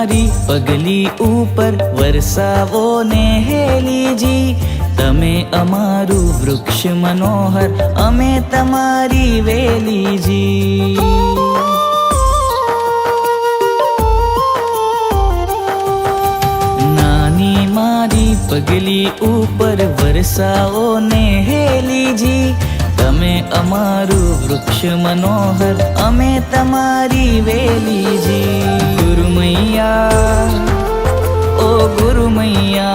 પગલી ઉપર વરસાવો ને હેલીજી. તમે અમારું વૃક્ષ મનોહર, અમે તમારી વેલીજી. મારી પગલી ઉપર વરસાઓ ને હેલીજી. તમે અમારું વૃક્ષ મનોહર, અમે તમારી વેલીજી கூறுமையா